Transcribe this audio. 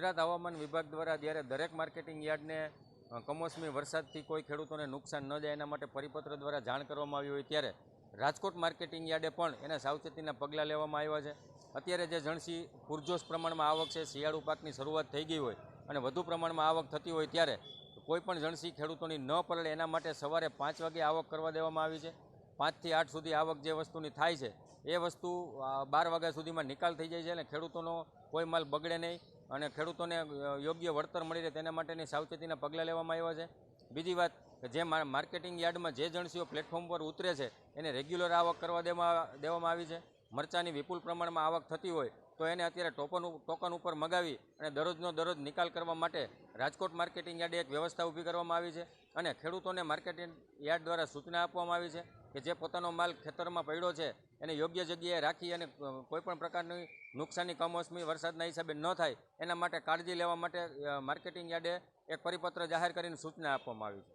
ગુજરાત હવામાન વિભાગ દ્વારા જ્યારે દરેક માર્કેટિંગ યાર્ડને કમોસમી વરસાદથી કોઈ ખેડૂતોને નુકસાન ન જાય એના માટે પરિપત્ર દ્વારા જાણ કરવામાં આવી હોય ત્યારે રાજકોટ માર્કેટિંગ યાર્ડે પણ એના સાવચેતીના પગલાં લેવામાં આવ્યા છે. અત્યારે જે જણસી પૂરજોશ પ્રમાણમાં આવક છે, શિયાળુ પાકની શરૂઆત થઈ ગઈ હોય અને વધુ પ્રમાણમાં આવક થતી હોય ત્યારે કોઈ પણ જણસી ખેડૂતોની ન પલળે એના માટે સવારે પાંચ વાગે આવક કરવા દેવામાં આવી છે. પાંચથી આઠ સુધી આવક જે વસ્તુની થાય છે, એ વસ્તુ બાર વાગ્યા સુધીમાં નિકાલ થઈ જાય છે અને ખેડૂતોનો કોઈ માલ બગડે નહીં. અને ખેડૂતોને યોગ્ય વળતર મળી રહે તેના માટેની સાવચેતીના પગલાં લેવામાં આવ્યા છે. બીજી વાત કે જે માર્કેટિંગ યાર્ડમાં જે જણસીઓ પ્લેટફોર્મ પર ઉતરે છે, એને રેગ્યુલર આવક કરવા દેવામાં દેવામાં આવી છે. મરચાની વિપુલ પ્રમાણમાં આવક થતી હોય, તો એને અત્યારે ટોકન ટોકન ઉપર મગાવી અને દરરોજનો દરરોજ નિકાલ કરવા માટે રાજકોટ માર્કેટિંગ યાર્ડે એક વ્યવસ્થા ઊભી કરવામાં આવી છે અને ખેડૂતોને માર્કેટિંગ યાર્ડ દ્વારા સૂચના આપવામાં આવી છે કે જે પોતાનો માલ ખેતરમાં પડ્યો છે, એને યોગ્ય જગ્યાએ રાખી અને કોઈપણ પ્રકારની નુકસાની, કમોસમી, વરસાદના હિસાબે ન થાય, એના માટે કાળજી લેવા માટે માર્કેટિંગ યાર્ડે એક પરિપત્ર જાહેર કરીને સૂચના આપવામાં આવી છે.